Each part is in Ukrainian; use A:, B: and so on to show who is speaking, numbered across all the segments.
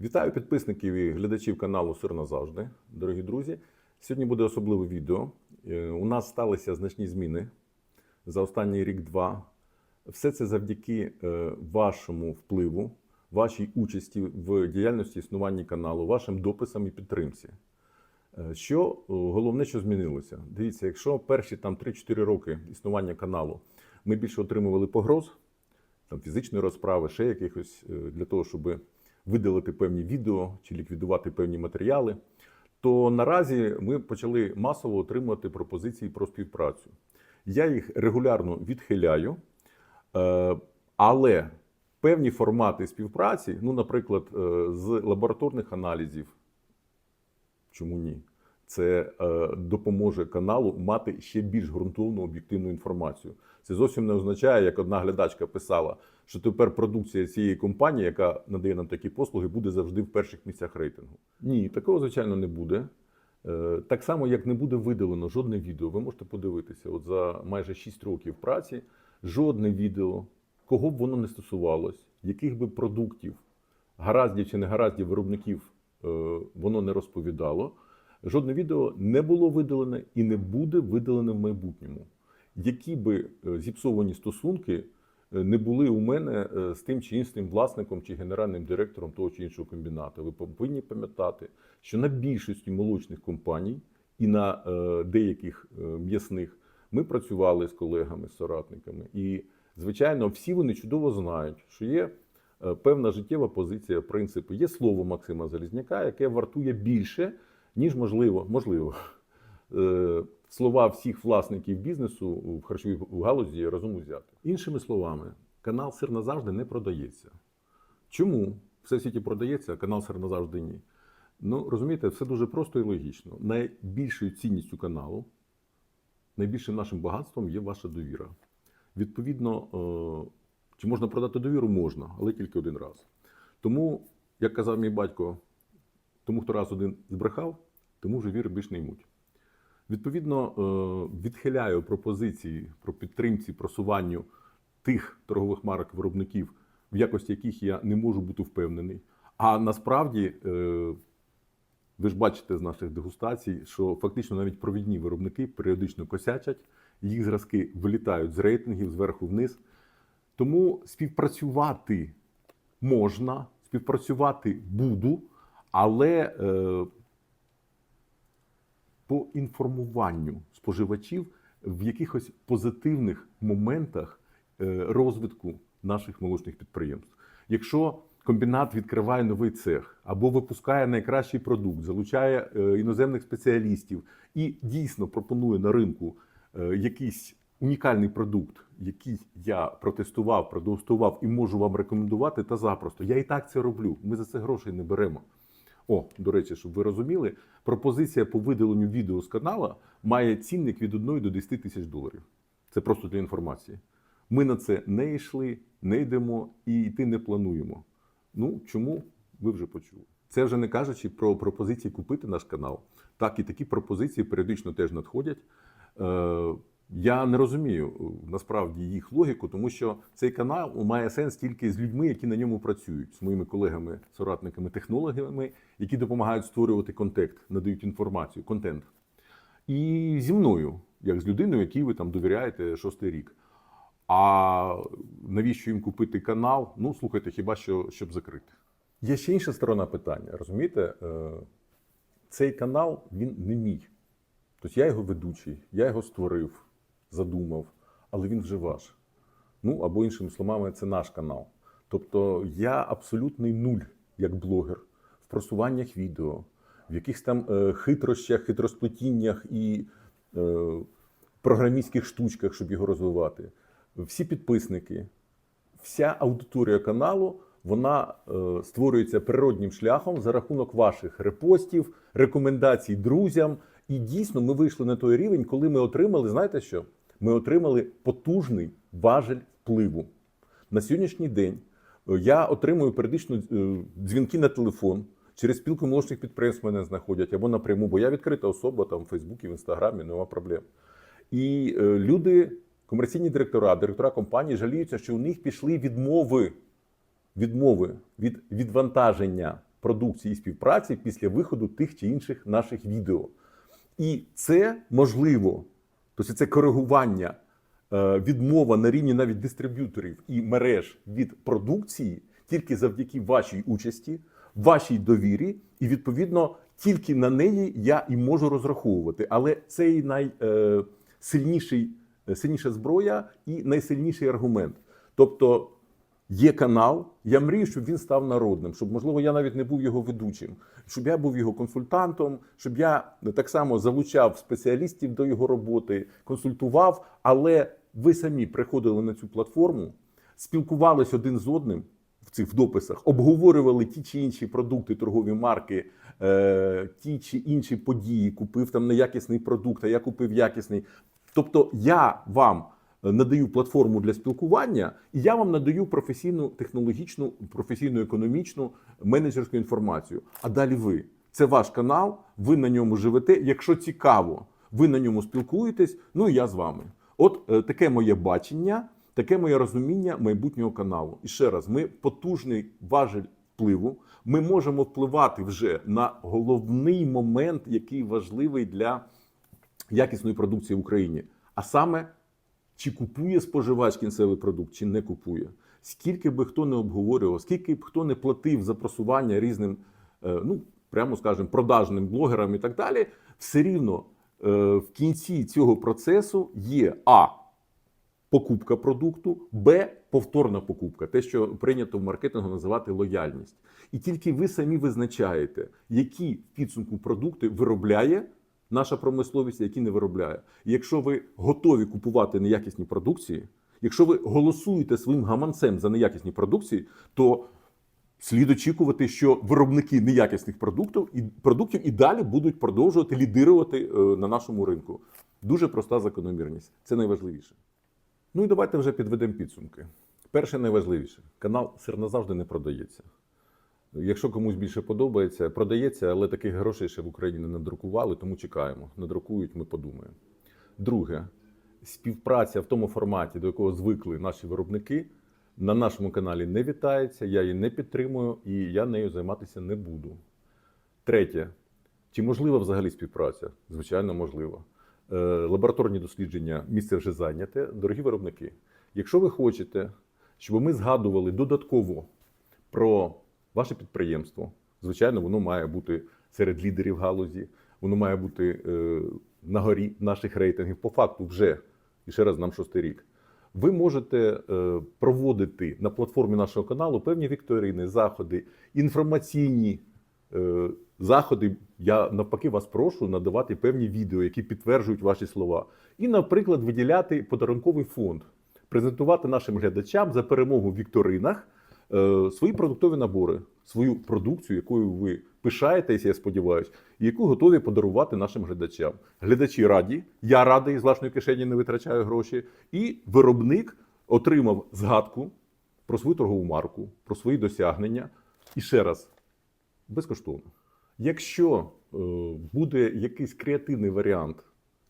A: Вітаю підписників і глядачів каналу Сир назавжди, дорогі друзі. Сьогодні буде особливе відео. Е, У нас сталися значні зміни за останній рік-два. Все це завдяки е, вашому впливу, вашій участі в діяльності існування каналу, вашим дописам і підтримці. Е, Що головне, що змінилося? Дивіться, якщо перші там 3-4 роки існування каналу ми більше отримували погроз, там фізичної розправи, ще якихось для того, щоб видалити певні відео чи ліквідувати певні матеріали, то наразі ми почали масово отримувати пропозиції про співпрацю. Я їх регулярно відхиляю, е, але певні формати співпраці, ну, наприклад, е, з лабораторних аналізів, чому ні? Це е, допоможе каналу мати ще більш ґрунтовну об'єктивну інформацію. Це зовсім не означає, як одна глядачка писала, що тепер продукція цієї компанії, яка надає нам такі послуги, буде завжди в перших місцях рейтингу. Ні, такого звичайно не буде. Е, Так само, як не буде видалено жодне відео. Ви можете подивитися, от за майже 6 років праці жодне відео, кого б воно не стосувалось, яких би продуктів, гараздів чи не гараздів виробників е, воно не розповідало. Жодне відео не було видалене і не буде видалене в майбутньому. Які би е, зіпсовані стосунки е, не були у мене е, з тим чи іншим власником чи генеральним директором того чи іншого комбінату, ви повинні пам'ятати, що на більшості молочних компаній і на деяких м'ясних ми працювали з колегами, з соратниками. І, звичайно, всі вони чудово знають, що є певна життєва позиція, принципи. Є слово Максима Залізняка, яке вартує більше, ніж можливо, можливо. е, Слова всіх власників бізнесу в харчовій галузі разом узяти. Іншими словами, канал Сир назавжди не продається. Чому все в світі продається, а канал Сир назавжди ні? Ну, розумієте, все дуже просто і логічно. Найбільшою цінністю каналу, найбільшим нашим багатством є ваша довіра. Відповідно, е, чи можна продати довіру? Можна, але тільки один раз. Тому, як казав мій батько, тому хто раз один збрехав, тому вже віри більш не ймуть. Відповідно, е, відхиляю пропозиції про підтримці просуванню тих торгових марок виробників, в якості яких я не можу бути впевнений. А насправді, е, ви ж бачите з наших дегустацій, що фактично навіть провідні виробники періодично косячать, їх зразки вилітають з рейтингів зверху вниз. Тому співпрацювати можна, співпрацювати буду, але е, по інформуванню споживачів в якихось позитивних моментах е, розвитку наших молочних підприємств. Якщо комбінат відкриває новий цех або випускає найкращий продукт, залучає е, іноземних спеціалістів і дійсно пропонує на ринку е, якийсь унікальний продукт, який я протестував, продегустував і можу вам рекомендувати, та запросто. Я і так це роблю. Ми за це грошей не беремо. О, до речі, щоб ви розуміли, пропозиція по видаленню відео з канала має цінник від 1 до 10 тисяч доларів. Це просто для інформації. Ми на це не йшли, не йдемо і йти не плануємо. Ну чому ви вже почули? Це вже не кажучи про пропозиції купити наш канал. Так і такі пропозиції періодично теж надходять. Я не розумію е, насправді їх логіку, тому що цей канал має сенс тільки з людьми, які на ньому працюють, з моїми колегами, соратниками, технологами, які допомагають створювати контекст, надають інформацію, контент. І зі мною, як з людиною, якій ви там довіряєте шостий рік. А навіщо їм купити канал? Ну, слухайте, хіба що щоб закрити. Є ще інша сторона питання. Розумієте, Е, цей канал він не мій. Тобто я його ведучий, я його створив, задумав, але він вже ваш. Ну або іншими словами, це наш канал. Тобто я абсолютний нуль як блогер в просуваннях відео, в якихось там е, хитрощах, хитросплетіннях і е, програмістських штучках, щоб його розвивати. Всі підписники, вся аудиторія каналу вона е, створюється природнім шляхом за рахунок ваших репостів, рекомендацій друзям. І дійсно ми вийшли на той рівень, коли ми отримали, знаєте що? Ми отримали потужний важель впливу. На сьогоднішній день е, я отримую періодично е, дзвінки на телефон. Через спілку молочних підприємств мене знаходять або напряму, бо я відкрита особа там в Фейсбуці, в Інстаграмі, нема проблем. І е, люди, комерційні директора, директора компанії жаліються, що у них пішли відмови, відмови від відвантаження продукції і співпраці після виходу тих чи інших наших відео. І це можливо, тобто це коригування, е, відмова на рівні навіть дистриб'юторів і мереж від продукції тільки завдяки вашій участі, вашій довірі, і відповідно тільки на неї я і можу розраховувати. Але це і найсильніший, сильніша зброя і найсильніший аргумент. Тобто є канал, я мрію, щоб він став народним, щоб, можливо, я навіть не був його ведучим, щоб я був його консультантом, щоб я так само залучав спеціалістів до його роботи, консультував. Але ви самі приходили на цю платформу, спілкувались один з одним в цих дописах, обговорювали ті чи інші продукти, торгові марки, е, ті чи інші події, купив там неякісний продукт, а я купив якісний. Тобто я вам надаю платформу для спілкування, і я вам надаю професійну технологічну, професійну економічну менеджерську інформацію. А далі ви. Це ваш канал, ви на ньому живете. Якщо цікаво, ви на ньому спілкуєтесь. Ну і я з вами. От е, таке моє бачення, таке моє розуміння майбутнього каналу. І ще раз, ми потужний важель впливу. Ми можемо впливати вже на головний момент, який важливий для якісної продукції в Україні. А саме, чи купує споживач кінцевий продукт, чи не купує. Скільки би хто не обговорював, скільки б хто не платив за просування різним, е, ну прямо скажемо, продажним блогерам і так далі, все рівно е, в кінці цього процесу є а. Покупка продукту, Б. Повторна покупка, те, що прийнято в маркетингу називати лояльність. І тільки ви самі визначаєте, які в підсумку продукти виробляє наша промисловість, які не виробляє. І якщо ви готові купувати неякісні продукції, якщо ви голосуєте своїм гаманцем за неякісні продукції, то слід очікувати, що виробники неякісних продуктів і продуктів і далі будуть продовжувати лідирувати е, на нашому ринку. Дуже проста закономірність. Це найважливіше. Ну і давайте вже підведемо підсумки. Перше найважливіше: канал сир назавжди не продається. Якщо комусь більше подобається, продається, але таких грошей ще в Україні не надрукували, тому чекаємо. Надрукують, ми подумаємо. Друге, співпраця в тому форматі, до якого звикли наші виробники, на нашому каналі не вітається, я її не підтримую і я нею займатися не буду. Третє, чи можлива взагалі співпраця? Звичайно, можливо. Е, Лабораторні дослідження місце вже зайняте. Дорогі виробники, якщо ви хочете, щоб ми згадували додатково про ваше підприємство, звичайно, воно має бути серед лідерів галузі, воно має бути е, на горі наших рейтингів. По факту, вже і ще раз нам шостий рік. Ви можете е, проводити на платформі нашого каналу певні вікторини, заходи, інформаційні е, заходи. Я навпаки вас прошу надавати певні відео, які підтверджують ваші слова. І, наприклад, виділяти подарунковий фонд, презентувати нашим глядачам за перемогу в вікторинах свої продуктові набори, свою продукцію, якою ви пишаєтесь, я сподіваюся, яку готові подарувати нашим глядачам. Глядачі раді, я радий з власної кишені не витрачаю гроші, і виробник отримав згадку про свою торгову марку, про свої досягнення. І ще раз, безкоштовно. Якщо е, буде якийсь креативний варіант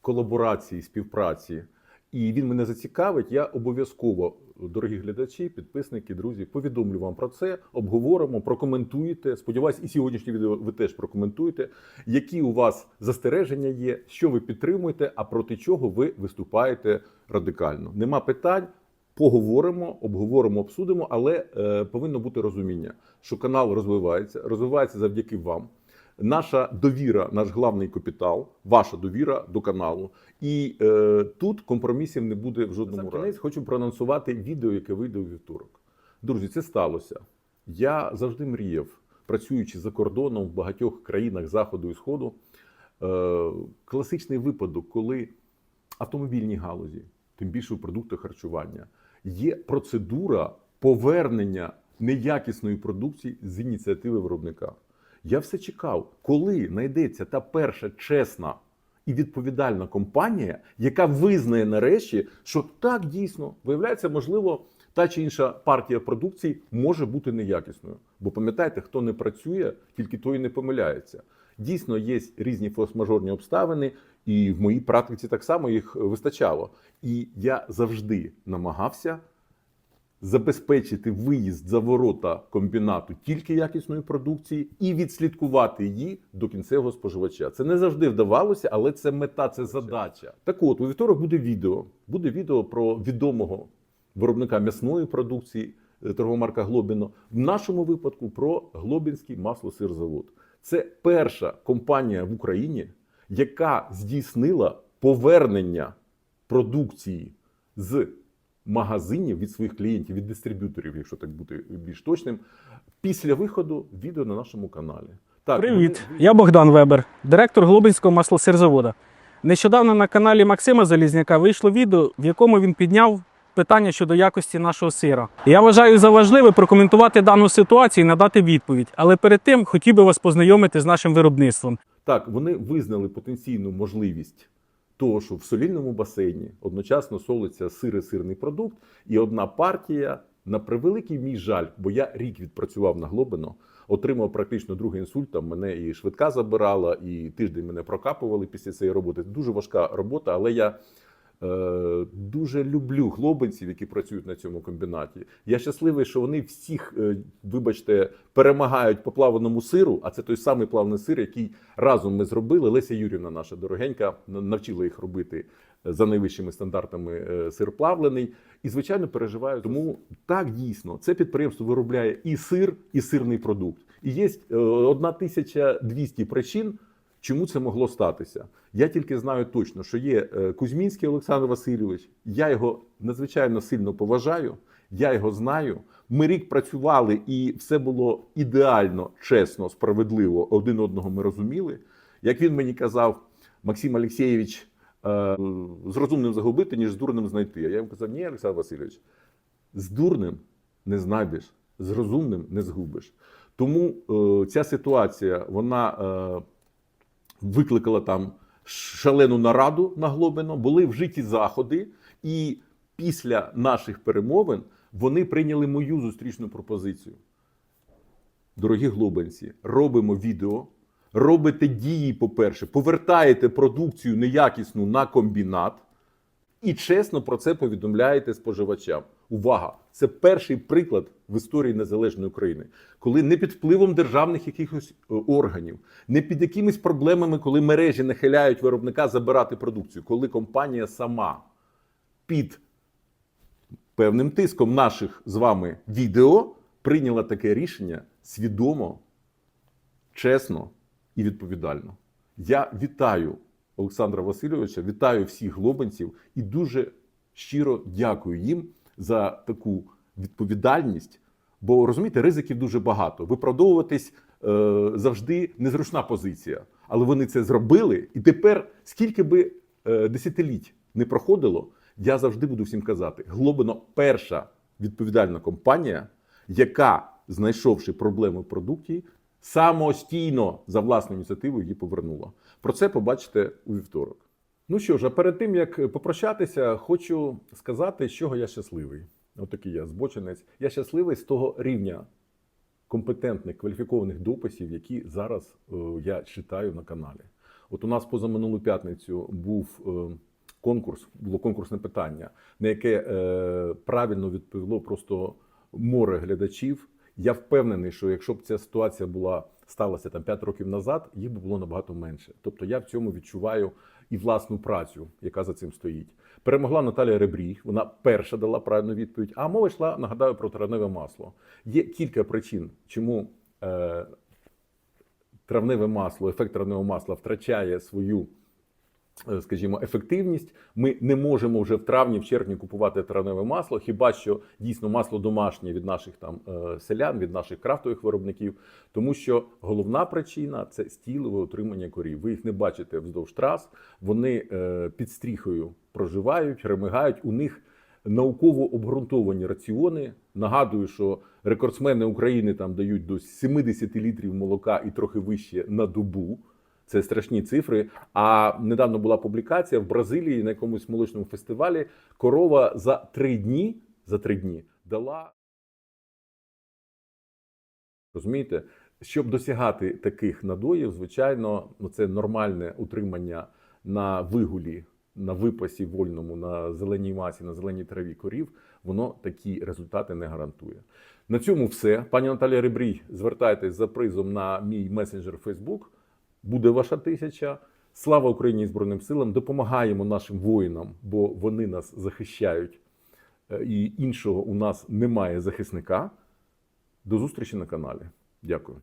A: колаборації, співпраці, і він мене зацікавить, я обов'язково, дорогі глядачі, підписники, друзі, повідомлю вам про це, обговоримо, прокоментуєте. Сподіваюсь, і сьогоднішнє відео ви теж прокоментуєте, які у вас застереження є, що ви підтримуєте, а проти чого ви виступаєте радикально. Нема питань. Поговоримо, обговоримо, обсудимо, але е, повинно бути розуміння, що канал розвивається, розвивається завдяки вам. Наша довіра, наш главний капітал, ваша довіра до каналу. І е, тут компромісів не буде в жодному разі. Хочу проанонсувати відео, яке вийде у вівторок. Друзі, це сталося. Я завжди мріяв, працюючи за кордоном в багатьох країнах Заходу і Сходу. Е, класичний випадок, коли автомобільні галузі, тим більше у продуктах харчування, є процедура повернення неякісної продукції з ініціативи виробника. Я все чекав, коли знайдеться та перша чесна і відповідальна компанія, яка визнає нарешті, що так дійсно виявляється, можливо, та чи інша партія продукції може бути неякісною. Бо пам'ятаєте, хто не працює, тільки той і не помиляється. Дійсно, є різні форс-мажорні обставини, і в моїй практиці так само їх вистачало. І я завжди намагався забезпечити виїзд за ворота комбінату тільки якісної продукції і відслідкувати її до кінцевого споживача. Це не завжди вдавалося, але це мета, це задача. Так от, у вівторок буде відео. Буде відео про відомого виробника м'ясної продукції е, торгомарка Глобіно. В нашому випадку про Глобінський маслосирзавод. Це перша компанія в Україні, яка здійснила повернення продукції з магазинів від своїх клієнтів, від дистриб'юторів, якщо так бути більш точним, після виходу відео на нашому каналі. Так,
B: Привіт,
A: вони-
B: я Богдан Вебер, директор Глобинського маслосирзавода. Нещодавно на каналі Максима Залізняка вийшло відео, в якому він підняв питання щодо якості нашого сира. Я вважаю за важливе прокоментувати дану ситуацію і надати відповідь. Але перед тим хотів би вас познайомити з нашим виробництвом.
A: Так, вони визнали потенційну можливість того, що в солільному басейні одночасно солиться сири сирний продукт, і одна партія, на превеликий мій жаль, бо я рік відпрацював на Глобино, отримав практично другий інсульт. Там мене і швидка забирала, і тиждень мене прокапували після цієї роботи. Дуже важка робота, але я. Е, дуже люблю хлопців, які працюють на цьому комбінаті. Я щасливий, що вони всіх, е, вибачте, перемагають по плаваному сиру. А це той самий плавний сир, який разом ми зробили. Леся Юрівна, наша дорогенька, на- навчила їх робити е, за найвищими стандартами сир плавлений. І звичайно переживаю. Тому так дійсно це підприємство виробляє і сир, і сирний продукт. І є е, 1200 причин. Чому це могло статися? Я тільки знаю точно, що є е, Кузьмінський Олександр Васильович. Я його надзвичайно сильно поважаю. Я його знаю. Ми рік працювали, і все було ідеально, чесно, справедливо. Один одного ми розуміли. Як він мені казав, Максим Олексійович, е, з розумним загубити, ніж з дурним знайти. А я йому казав, ні, Олександр Васильович, з дурним не знайдеш, з розумним не згубиш. Тому е, ця ситуація, вона. Викликала там шалену нараду на Глобино, були вжиті заходи, і після наших перемовин вони прийняли мою зустрічну пропозицію. Дорогі глобинці, робимо відео, робите дії, по-перше, повертаєте продукцію неякісну на комбінат і чесно про це повідомляєте споживачам. Увага! Це перший приклад в історії незалежної України, коли не під впливом державних якихось е, органів, не під якимись проблемами, коли мережі нахиляють виробника забирати продукцію, коли компанія сама під певним тиском наших з вами відео прийняла таке рішення свідомо, чесно і відповідально. Я вітаю Олександра Васильовича, вітаю всіх глобинців і дуже щиро дякую їм за таку відповідальність. Бо розумієте, ризиків дуже багато. Виправдовуватись е, завжди незручна позиція. Але вони це зробили, і тепер, скільки би е, десятиліть не проходило, я завжди буду всім казати: Глобино перша відповідальна компанія, яка, знайшовши проблему в продукті, самостійно за власною ініціативою її повернула. Про це побачите у вівторок. Ну що ж, а перед тим як попрощатися, хочу сказати, з чого я щасливий. Отакий я збочинець. Я щасливий з того рівня компетентних кваліфікованих дописів, які зараз е, я читаю на каналі. От у нас позаминулу п'ятницю був е, конкурс, було конкурсне питання, на яке е, правильно відповіло просто море глядачів. Я впевнений, що якщо б ця ситуація була сталася там 5 років назад, їх би було набагато менше. Тобто я в цьому відчуваю і власну працю, яка за цим стоїть. Перемогла Наталія Ребрій, вона перша дала правильну відповідь. А мова йшла, нагадаю, про травневе масло. Є кілька причин, чому е, травневе масло, ефект травневого масла втрачає свою. Е, Скажімо, ефективність. Ми не можемо вже в травні, в червні купувати травневе масло. Хіба що дійсно масло домашнє від наших там е, селян, від наших крафтових виробників, тому що головна причина це стілове утримання корів. Ви їх не бачите вздовж трас. Вони е, під стріхою проживають, ремигають. У них науково обґрунтовані раціони. Нагадую, що рекордсмени України там дають до 70 літрів молока і трохи вище на добу. Це страшні цифри. А недавно була публікація в Бразилії на якомусь молочному фестивалі. Корова за три дні за три дні дала. Розумієте, щоб досягати таких надоїв, звичайно, ну це нормальне утримання на вигулі, на випасі вольному, на зеленій масі, на зеленій траві корів. воно такі результати не гарантує. На цьому все. Пані Наталія Ребрій, звертайтесь за призом на мій месенджер Facebook. Буде ваша тисяча. Слава Україні і Збройним силам! Допомагаємо нашим воїнам, бо вони нас захищають. Е, І іншого у нас немає захисника. До зустрічі на каналі. Дякую.